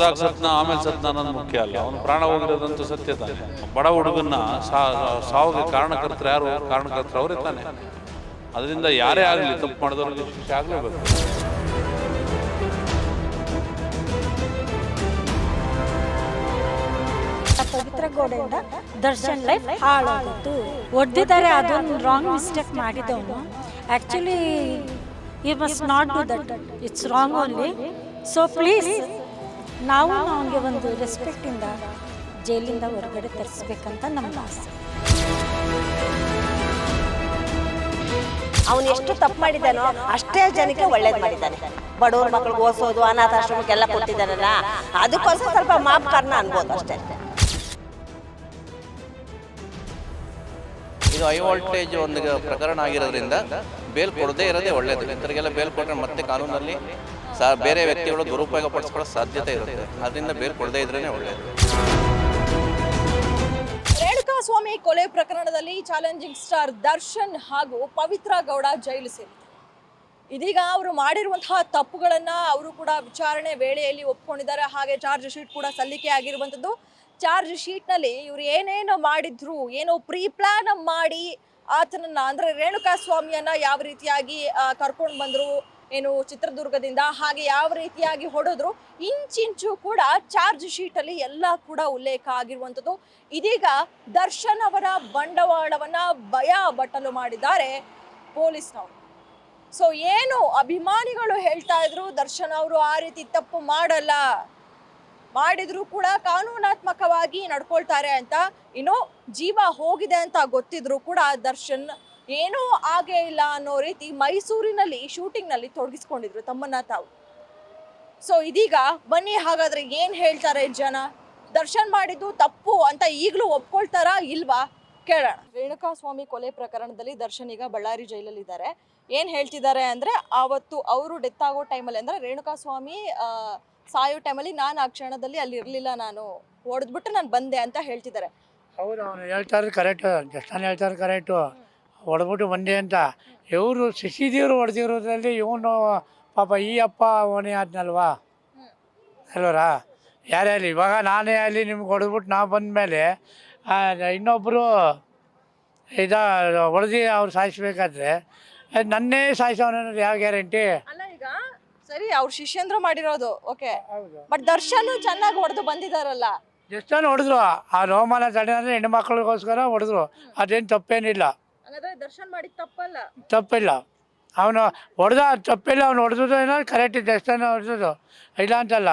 ಹೊಡೆದಾಗ ಸತ್ನ, ಆಮೇಲೆ ಸತ್ನ ಅನ್ನೋದು ಮುಖ್ಯ ಅಲ್ಲ. ಅವನು ಪ್ರಾಣ ಹೋಗಿರೋದಂತೂ ಸತ್ಯ ತಾನೆ. ಬಡ ಹುಡುಗನ್ನ ಸಾವಿಗೆ ಕಾರಣಕರ್ತರು ಯಾರು? ಕಾರಣಕರ್ತರು ಅವರೇ ತಾನೆ. ಅದರಿಂದ ಯಾರೇ ಆಗಲಿ ತಪ್ಪು ಮಾಡಿದವ್ರಿಗೆ ಶಿಕ್ಷೆ ಆಗಲೇಬೇಕು. ಪವಿತ್ರ ಗೋಡೆಯಿಂದ ದರ್ಶನ್ ಲೈಫ್ ಹಾಳಾಗಿತ್ತು ಒಡ್ಡಿದ್ದಾರೆ ಅದೊಂದು ರಾಂಗ್ ಮಿಸ್ಟೇಕ್ ಮಾಡಿದವನು. Actually you must not do that it's wrong only so please ನಾವು ಅವನಿಗೆ ಒಂದು ರೆಸ್ಪೆಕ್ಟಿಂದ ಜೈಲಿಂದ ಹೊರಗಡೆ ತರಿಸ್ಬೇಕಂತ ನಮ್ಮ ಆಸೆ. ಅವನು ಎಷ್ಟು ತಪ್ಪು ಮಾಡಿದ್ದಾನೋ ಅಷ್ಟೇ ಜನಕ್ಕೆ ಒಳ್ಳೇದು ಮಾಡಿದ್ದಾನೆ. ಬಡವ್ರ ಮಕ್ಳಿಗೆ ಓದಿಸೋದು ಅನಾಥಾಶ್ರಮಕ್ಕೆಲ್ಲ ಕೊಟ್ಟಿದ್ದಾನಲ್ಲ ಅದಕ್ಕೋಸ್ಕರ ಸ್ವಲ್ಪ ಮಾಪ್ ಕಾರಣ ಅನ್ಬೋದು ಅಷ್ಟೇ. ಇದು ಹೈ ವೋಲ್ಟೇಜ್ ಒಂದು ಪ್ರಕರಣ ಆಗಿರೋದ್ರಿಂದ ಬೇಲ್ ಕೊಡದೇ ಇರೋದೇ ಒಳ್ಳೇದು. ಇಂಥರಿಗೆಲ್ಲ ಬೇಲ್ ಕೊಟ್ಟರೆ ಮತ್ತೆ ಕಾನೂನಲ್ಲಿ ಬೇರೆ ವ್ಯಕ್ತಿಗಳು ದುರುಪಯೋಗ ಪಡಿಸ್ಕೊಳ್ಳೋ ಸಾಧ್ಯತೆ ಇರುತ್ತೆ. ಅದರಿಂದ ಬೇರೆ ಕೊಡದೇ ಇದ್ರೇ ಒಳ್ಳೆಯದು ರೇಣುಕಾ ಸ್ವಾಮಿ ಕೊಲೆ ಪ್ರಕರಣದಲ್ಲಿ ಚಾಲೆಂಜಿಂಗ್ ಸ್ಟಾರ್ ದರ್ಶನ್ ಹಾಗೂ ಪವಿತ್ರ ಗೌಡ ಜೈಲು ಸೇರಿದೆ. ಇದೀಗ ಅವರು ಮಾಡಿರುವಂತಹ ತಪ್ಪುಗಳನ್ನ ಅವರು ಕೂಡ ವಿಚಾರಣೆ ವೇಳೆಯಲ್ಲಿ ಒಪ್ಕೊಂಡಿದ್ದಾರೆ. ಹಾಗೆ ಚಾರ್ಜ್ ಶೀಟ್ ಕೂಡ ಸಲ್ಲಿಕೆ ಆಗಿರುವಂಥದ್ದು. ಚಾರ್ಜ್ ಶೀಟ್ನಲ್ಲಿ ಇವರು ಏನೇನು ಮಾಡಿದ್ರು, ಏನೋ ಪ್ರೀ ಪ್ಲಾನ್ ಮಾಡಿ ಆತನನ್ನ, ಅಂದರೆ ರೇಣುಕಾ ಸ್ವಾಮಿಯನ್ನ ಯಾವ ರೀತಿಯಾಗಿ ಕರ್ಕೊಂಡು ಬಂದ್ರು ಏನು ಚಿತ್ರದುರ್ಗದಿಂದ ಹಾಗೆ ಯಾವ ರೀತಿಯಾಗಿ ಹೊಡೆದ್ರು ಇಂಚಿಂಚು ಕೂಡ ಚಾರ್ಜ್ ಶೀಟ್ ಅಲ್ಲಿ ಎಲ್ಲ ಕೂಡ ಉಲ್ಲೇಖ ಆಗಿರುವಂಥದ್ದು. ಇದೀಗ ದರ್ಶನ್ ಅವರ ಬಂಡವಾಳವನ್ನ ಭಯ ಬಟ್ಟಲು ಮಾಡಿದ್ದಾರೆ ಪೊಲೀಸ್ನವರು. ಸೊ ಏನು ಅಭಿಮಾನಿಗಳು ಹೇಳ್ತಾ ಇದ್ರು, ದರ್ಶನ್ ಅವರು ಆ ರೀತಿ ತಪ್ಪು ಮಾಡಲ್ಲ. ಮಾಡಿದ್ರು ಕೂಡ ಕಾನೂನಾತ್ಮಕವಾಗಿ ನಡ್ಕೊಳ್ತಾರೆ ಅಂತ. ಇನ್ನು ಜೀವ ಹೋಗಿದೆ ಅಂತ ಗೊತ್ತಿದ್ರು ಕೂಡ ದರ್ಶನ್ ಏನೂ ಆಗೇ ಇಲ್ಲ ಅನ್ನೋ ರೀತಿ ಮೈಸೂರಿನಲ್ಲಿ ಶೂಟಿಂಗ್ನಲ್ಲಿ ತೊಡಗಿಸ್ಕೊಂಡಿದ್ರು ತಮ್ಮನ್ನ ತಾವು. ಸೊ ಇದೀಗ ಬನ್ನಿ ಹಾಗಾದ್ರೆ ಏನು ಹೇಳ್ತಾರೆ ಜನ? ದರ್ಶನ್ ಮಾಡಿದ್ದು ತಪ್ಪು ಅಂತ ಈಗಲೂ ಒಪ್ಕೊಳ್ತಾರಾ ಇಲ್ವಾ? ಕೇಳೋಣ. ರೇಣುಕಾ ಸ್ವಾಮಿ ಕೊಲೆ ಪ್ರಕರಣದಲ್ಲಿ ದರ್ಶನ್ ಈಗ ಬಳ್ಳಾರಿ ಜೈಲಲ್ಲಿ ಇದ್ದಾರೆ ಏನ್ ಹೇಳ್ತಿದ್ದಾರೆ ಅಂದ್ರೆ ಆವತ್ತು ಅವರು ಡೆತ್ ಆಗೋ ಟೈಮಲ್ಲಿ ಅಂದ್ರೆ ರೇಣುಕಾ ಸ್ವಾಮಿ ಸಾಯೋ ಟೈಮಲ್ಲಿ ನಾನು ಆ ಕ್ಷಣದಲ್ಲಿ ಅಲ್ಲಿ ಇರಲಿಲ್ಲ ನಾನು ಹೊಡೆದ್ಬಿಟ್ಟು ನಾನು ಬಂದೆ ಅಂತ ಹೇಳ್ತಿದ್ದಾರೆ. ಹೌದು ಅವನು ಹೇಳ್ತಾರೆ ಕರೆಕ್ಟ್ ಜಸ್ಟ್ ಹೇಳ್ತಾರೆ ಕರೆಕ್ಟು ಹೊಡೆದ್ಬಿಟ್ಟು ಬಂದೆ ಅಂತ. ಇವರು ಶಶಿದೇವರು ಹೊಡೆದಿರೋದ್ರಲ್ಲಿ ಇವನು ಪಾಪ ಈ ಅಪ್ಪ ಅವನೇ ಆದ್ನಲ್ವಾ? ಅಲ್ವರಾ? ಯಾರೇ ಆಗಲಿ ಇವಾಗ ನಾನೇ ಆಗಲಿ ನಿಮ್ಗೆ ಹೊಡೆದ್ಬಿಟ್ಟು ನಾ ಬಂದಮೇಲೆ ಇನ್ನೊಬ್ಬರು ಇದ ಹೊಡೆದು ಅವ್ರು ಸಾಯಿಸ್ಬೇಕಾದ್ರೆ ನನ್ನೇ ನನ್ನೇ ಸಾಯಿಸೋನನ್ನೋದು ಯಾವ ಗ್ಯಾರಂಟಿ? ಅಲ್ಲ ಈಗ ಸರಿ ಅವ್ರು ಶಿಷ್ಯಂದ್ರ ಮಾಡಿರೋದು ಓಕೆ. ಬಟ್ ದರ್ಶನ್ ಚೆನ್ನಾಗಿ ಹೊಡೆದು ಬಂದಿದಾರಲ್ಲ. ಎಷ್ಟೊಂದು ಹೊಡೆದ್ರು. ಆ ರೋಮಾನ ತಡೆ ಅಂದರೆ ಹೆಣ್ಮಕ್ಳಿಗೋಸ್ಕರ ಹೊಡೆದ್ರು. ಅದೇನು ತಪ್ಪೇನಿಲ್ಲ. ಹಾಗಾದ್ರೆ ದರ್ಶನ್ ಮಾಡಿದ ತಪ್ಪಲ್ಲ. ತಪ್ಪಿಲ್ಲ. ಅವನು ಹೊಡೆದ ತಪ್ಪಿಲ್ಲ ಅವ್ನು ಹೊಡೆದು ಏನೋ ಕರೆಕ್ಟ್ ಜಸ್ಟನ್ನು ಹೊಡೆದು ಇಲ್ಲ ಅಂತಲ್ಲ.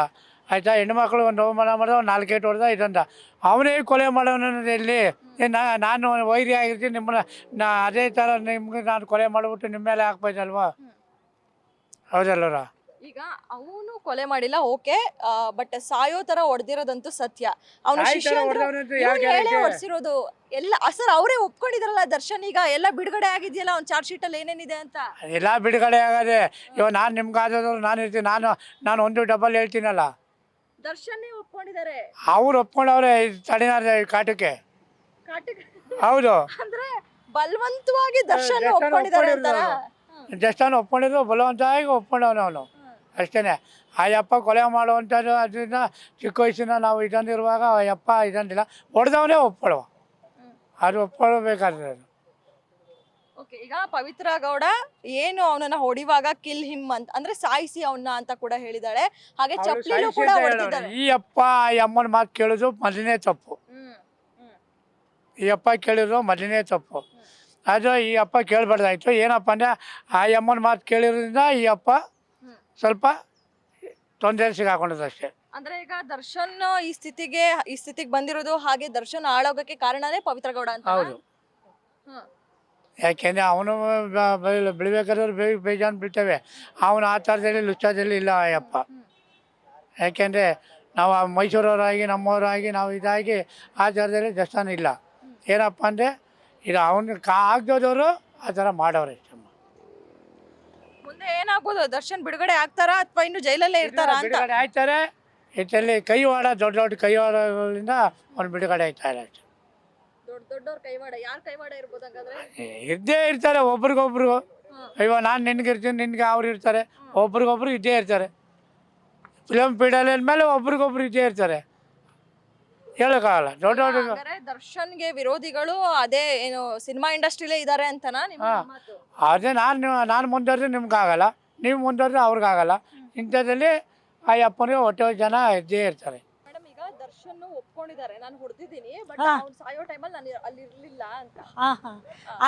ಆಯಿತಾ ಹೆಣ್ಮಕ್ಳು ಒಂದು ಅವಮಾನ ಮಾಡಿದ ಒಂದು ನಾಲ್ಕೇಟು ಹೊಡೆದ ಇದಂತ. ಅವನೇ ಕೊಲೆ ಮಾಡೋನು ಇಲ್ಲಿ ಏ ನಾ ನಾನು ವೈರಿ ಆಗಿರ್ತೀನಿ ನಿಮ್ಮನ್ನ ನಾ ಅದೇ ಥರ ನಿಮ್ಗೆ ನಾನು ಕೊಲೆ ಮಾಡಿಬಿಟ್ಟು ನಿಮ್ಮ ಮೇಲೆ ಹಾಕ್ಬೋದಲ್ವಾ? ಹೌದಲ್ವರ ಈಗ ಅವನು ಕೊಲೆ ಮಾಡಿಲ್ಲ ಓಕೆ ಬಟ್ ಸಾಯೋ ತರ ಹೊಡೆದಿರೋದಂತೂ ಸತ್ಯ. ಅವನು ಸಾಯೋ ಹೊಡ್ದವ್ನಂತೂ ಹೊಡ್ಸಿರೋದು ಎಲ್ಲ ಸರ್ ಅವರೇ ಒಪ್ಕೊಂಡಿದಾರಲ್ಲ ದರ್ಶನ್ ಈಗ ಎಲ್ಲ ಬಿಡುಗಡೆ ಆಗಿದೆಯಲ್ಲ ಅವ್ನ ಚಾರ್ಜ್ ಶೀಟ್ ಅಲ್ಲಿ ಏನೇನಿದೆ ಅಂತ? ಎಲ್ಲ ಬಿಡುಗಡೆ ಆಗದೆ ಇವಾಗ ನಾನು ನಿಮ್ಗೆ ಆದದ್ರು ನಾನು ಇರ್ತೀನಿ ನಾನು ನಾನು ಒಂದು ಡಬಲ್ ಹೇಳ್ತೀನಲ್ಲ. ದರ್ಶನ್ ಒಪ್ಕೊಂಡಿದ್ದಾರೆ. ಅವ್ರು ಒಪ್ಕೊಂಡವ್ರೆ ತಡಿನಾರ್ದೆ ಕಾಟಕ್ಕೆ. ಹೌದು. ಅಂದ್ರೆ ಬಲವಂತವಾಗಿ ದರ್ಶನ್ ದರ್ಶನ್ ಒಪ್ಕೊಂಡಿದ್ದಾರೆ ಅಂತಾರ? ಒಪ್ಕೊಂಡಿರೋದು. ಜಸ್ಟಾನ್ ಒಪ್ಕೊಂಡಿದ್ರು ಬಲವಂತವಾಗಿ ಒಪ್ಕೊಂಡವನು ಅವನು. ಅಷ್ಟೇ ಆ ಯಪ್ಪ ಕೊಲೆ ಮಾಡುವಂಥದ್ದು ಅದರಿಂದ ಚಿಕ್ಕ ವಯಸ್ಸಿನ ನಾವು ಇದಂದಿರುವಾಗ ಆ ಯಪ್ಪ ಇದಂದಿಲ್ಲ ಹೊಡೆದವನೇ ಒಪ್ಕೊಳ್ಳುವ ಅದು ಒಪ್ಕೊಳ್ಬೇಕಾದ್ರೆ ಅದು. ಓಕೆ ಈಗ ಪವಿತ್ರ ಗೌಡ ಏನು ಅವನನ್ನ ಹೊಡಿವಾಗ ಕಿಲ್ ಹಿಮ್ ಅಂತ ಅಂದ್ರೆ ಸಾಯಿಸಿ ಅವನ್ನ ಅಂತ ಕೂಡ ಹೇಳಿದಾಳೆ. ಹಾಗೆ ಚಪ್ಪಲಿ ಕೂಡ ಈ ಅಪ್ಪ ಈ ಅಮ್ಮನ ಮಾತು ಕೇಳೋದು ಮೊದಲನೇ ತಪ್ಪು. ಈ ಅಪ್ಪ ಕೇಳಿದ್ರು ಮೊದಲನೇ ತಪ್ಪು. ಅದು ಈ ಅಪ್ಪ ಕೇಳಬಾರ್ದಾಯ್ತು. ಏನಪ್ಪ ಅಂದರೆ ಆ ಅಮ್ಮನ ಮಾತು ಕೇಳಿರೋದ್ರಿಂದ ಈ ಅಪ್ಪ. ಸ್ವಲ್ಪ ತೊಂದರೆ ಸಿಗಾಕೊಂಡಿದ್ದು ಅಷ್ಟೇ. ಅಂದ್ರೆ ಈಗ ದರ್ಶನ್ ಈ ಸ್ಥಿತಿಗೆ ಈ ಸ್ಥಿತಿಗೆ ಬಂದಿರೋದು ಹಾಗೆ ದರ್ಶನ್ ಹಾಳೋಗಕ್ಕೆ ಕಾರಣನೇ ಪವಿತ್ರ ಗೌಡ ಅಂತ ಹೌದು. ಯಾಕೆಂದರೆ ಅವನು ಬೆಳಿಬೇಕಾದ್ರೆ ಬೇ ಬೇಜಾನ್ ಬಿಡ್ತೇವೆ. ಅವನು ಆ ಥರದಲ್ಲಿ ಲುಚ್ಚಾದಲ್ಲಿ ಇಲ್ಲ ಅಯ್ಯಪ್ಪ. ಯಪ್ಪ ಯಾಕೆಂದರೆ ನಾವು ಆ ಮೈಸೂರವರಾಗಿ ನಮ್ಮವರಾಗಿ ನಾವು ಇದಾಗಿ ಆ ಥರದಲ್ಲಿ ಇಲ್ಲ. ಏನಪ್ಪ ಅಂದರೆ ಇದು ಅವನು ಕಾ ಆಗ್ದೋದವರು ಆ ಥರ ಮಾಡೋರು ಮುಂದೆ ಏನಾಗ್ಬೋದು? ದರ್ಶನ್ ಬಿಡುಗಡೆ ಆಗ್ತಾರಾ ಅಥವಾ ಇನ್ನು ಜೈಲಲ್ಲೇ ಇರ್ತಾರಾ ಅಂತ? ಬಿಡುಗಡೆ ಆಯ್ತಾರೆ ಇದರಲ್ಲಿ ಕೈವಾಡ ದೊಡ್ಡ ದೊಡ್ಡ ಕೈವಾಡಗಳಿಂದ ಒಂದು ಬಿಡುಗಡೆ ಆಯ್ತಾರೆ ಅಷ್ಟೇ ದೊಡ್ಡ ದೊಡ್ಡವ್ರ ಕೈವಾಡ ಯಾರ್ ಕೈವಾಡ ಇರ್ಬೋದು ಹಂಗಾದ್ರೆ? ಇದ್ದೇ ಇರ್ತಾರೆ ಒಬ್ರಿಗೊಬ್ರು. ಅಯ್ಯೋ ನಾನು ನಿನ್ಗೆ ಇರ್ತೀನಿ ನಿನ್ಗೆ ಅವ್ರು ಇರ್ತಾರೆ. ಒಬ್ರಿಗೊಬ್ರು ಇದ್ದೇ ಇರ್ತಾರೆ. ಫಿಲಮ್ ಪೀಡಲ್ ಅಂದಮೇಲೆ ಒಬ್ರಿಗೊಬ್ರು ಇದ್ದೇ ಇರ್ತಾರೆ. ಹೇಳೋಕ್ಕಾಗಲ್ಲ. ದೊಡ್ಡ ದೊಡ್ಡ ಹಾಗಾದ್ರೆ ದರ್ಶನ್ಗೆ ವಿರೋಧಿಗಳು ಅದೇ ಏನು ಸಿನಿಮಾ ಇಂಡಸ್ಟ್ರಿಲೇ ಇದಾರೆ ಅಂತನಾ ನಿಮ್ಮ ಮಾತು? ಅದೇ ನಾನು ನಾನು ಮುಂದುವರೆದ್ರೆ ನಿಮ್ಗಾಗಲ್ಲ. ನೀವು ಮುಂದುವರೆದ್ರೆ ಅವ್ರಿಗಾಗಲ್ಲ. ಇಂಥದ್ರಲ್ಲಿ ಆ ಅಪ್ಪನಿಗೆ ಹೊಟ್ಟೆ ಜನ ಇದ್ದೇ ಇರ್ತಾರೆ. ಮೇಡಮ್ ಒಪ್ಕೊಂಡಿದ್ದಾರೆ. ನಾನು ಹೊಡೆದಿದ್ದೀನಿ ಬಟ್ ಹಾ. ಅವ್ನು ಸಾಯೋ ಟೈಮಲ್ಲಿ ನಾನು ಅಲ್ಲಿ ಇರ್ಲಿಲ್ಲ ಅಂತ. ಹಾಂ ಹಾಂ.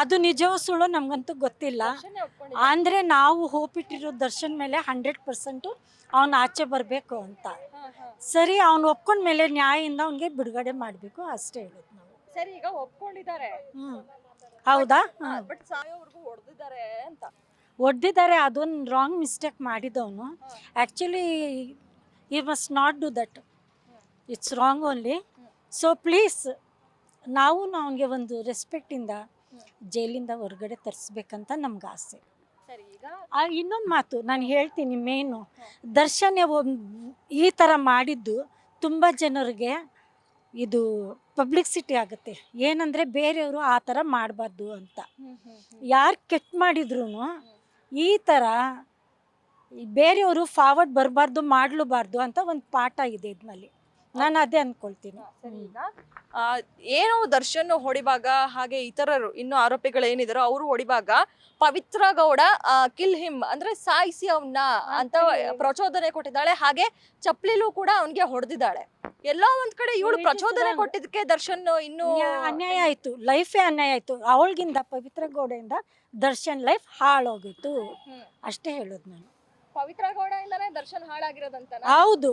ಅದು ನಿಜವೂ ಸುಳ್ಳು ನಮಗಂತೂ ಗೊತ್ತಿಲ್ಲ. ದರ್ಶನ್ನೇ ಅಂದರೆ ನಾವು ಹೋಪ್ ಇಟ್ಟಿರೋ ದರ್ಶನ್ ಮೇಲೆ ಹಂಡ್ರೆಡ್ ಪರ್ಸೆಂಟು ಅವನು ಆಚೆ ಬರಬೇಕು ಅಂತ. ಹಾ, ಹಾ. ಸರಿ ಅವ್ನು ಒಪ್ಕೊಂಡ್ಮೇಲೆ ನ್ಯಾಯದಿಂದ ಅವನಿಗೆ ಬಿಡುಗಡೆ ಮಾಡಬೇಕು ಅಷ್ಟೇ ಹೇಳೋದು ನಾವು. ಸರಿ ಈಗ ಒಪ್ಕೊಂಡಿದ್ದಾರೆ. ಹ್ಞೂ ಹೌದಾ? ಹಾಂ. ಬಟ್ ಸಾಯೋವರೆಗೂ ಹೊಡೆದಿದ್ದಾರೆ ಅಂತ. ಒಡ್ದಿದ್ದಾರೆ ಅದೊಂದು ರಾಂಗ್ ಮಿಸ್ಟೇಕ್ ಮಾಡಿದವನು. Actually you must not do that it's wrong only so please ನಾವು ಅವನಿಗೆ ಒಂದು ರೆಸ್ಪೆಕ್ಟಿಂದ ಜೈಲಿಂದ ಹೊರಗಡೆ ತರಿಸ್ಬೇಕಂತ ನಮ್ಗೆ ಆಸೆ. ಸರಿ ಈಗ ಆ ಇನ್ನೊಂದು ಮಾತು ನಾನು ಹೇಳ್ತೀನಿ ಮೇನು. ದರ್ಶನ್ ಈ ಥರ ಮಾಡಿದ್ದು ತುಂಬ ಜನರಿಗೆ ಇದು ಪಬ್ಲಿಕ್ಸಿಟಿ ಆಗುತ್ತೆ. ಏನಂದರೆ ಬೇರೆಯವರು ಆ ಥರ ಮಾಡಬಾರ್ದು ಅಂತ. ಯಾರು ಕೆಟ್ಟ ಮಾಡಿದ್ರು ಈ ಥರ ಬೇರೆಯವರು ಫಾರ್ವರ್ಡ್ ಬರಬಾರ್ದು ಮಾಡಲೂಬಾರ್ದು ಅಂತ ಒಂದು ಪಾಠ ಇದೆ ಇದ್ನಲ್ಲಿ ನಾನು ಅದೇ ಅನ್ಕೊಳ್ತೀನಿ. ಸರಿ ಈಗ. ಆ, ಏನು ದರ್ಶನ್ ಹೊಡಿವಾಗ ಹಾಗೆ ಇತರರು ಇನ್ನು ಆರೋಪಿಗಳು ಏನಿದಾರೋ ಅವರು ಹೊಡಿವಾಗ ಪವಿತ್ರ ಗೌಡ ಕಿಲ್ ಹಿಮ್ ಅಂದ್ರೆ ಸಾಯಿಸಿ ಅವನ್ನ ಅಂತ ಪ್ರಚೋದನೆ ಕೊಟ್ಟಿದ್ದಾಳೆ. ಹಾಗೆ ಚಪ್ಪಲಿಲೂ ಕೂಡ ಅವನ್ಗೆ ಹೊಡೆದಿದ್ದಾಳೆ. ಎಲ್ಲೋ ಒಂದ್ ಕಡೆ ಇವಳು ಪ್ರಚೋದನೆ. ಕೊಟ್ಟಿದ್ದಕ್ಕೆ ದರ್ಶನ್ ಇನ್ನು ನ್ಯಾ- ಅನ್ಯಾಯ ಆಯ್ತು. ಲೈಫೇ ಅನ್ಯಾಯ ಆಯ್ತು. ಅವಳಿಗಿಂತ ಪವಿತ್ರ ಗೌಡೆಯಿಂದ ದರ್ಶನ್ ಲೈಫ್ ಹಾಳೋಗಿತ್ತು. ಅಷ್ಟೇ ಹೇಳೋದು ನಾನು. ಪವಿತ್ರ ಗೌಡ ಇಲ್ಲನೇ ದರ್ಶನ್ ಹಾಳಾಗಿರೋದಂತ ಹೌದು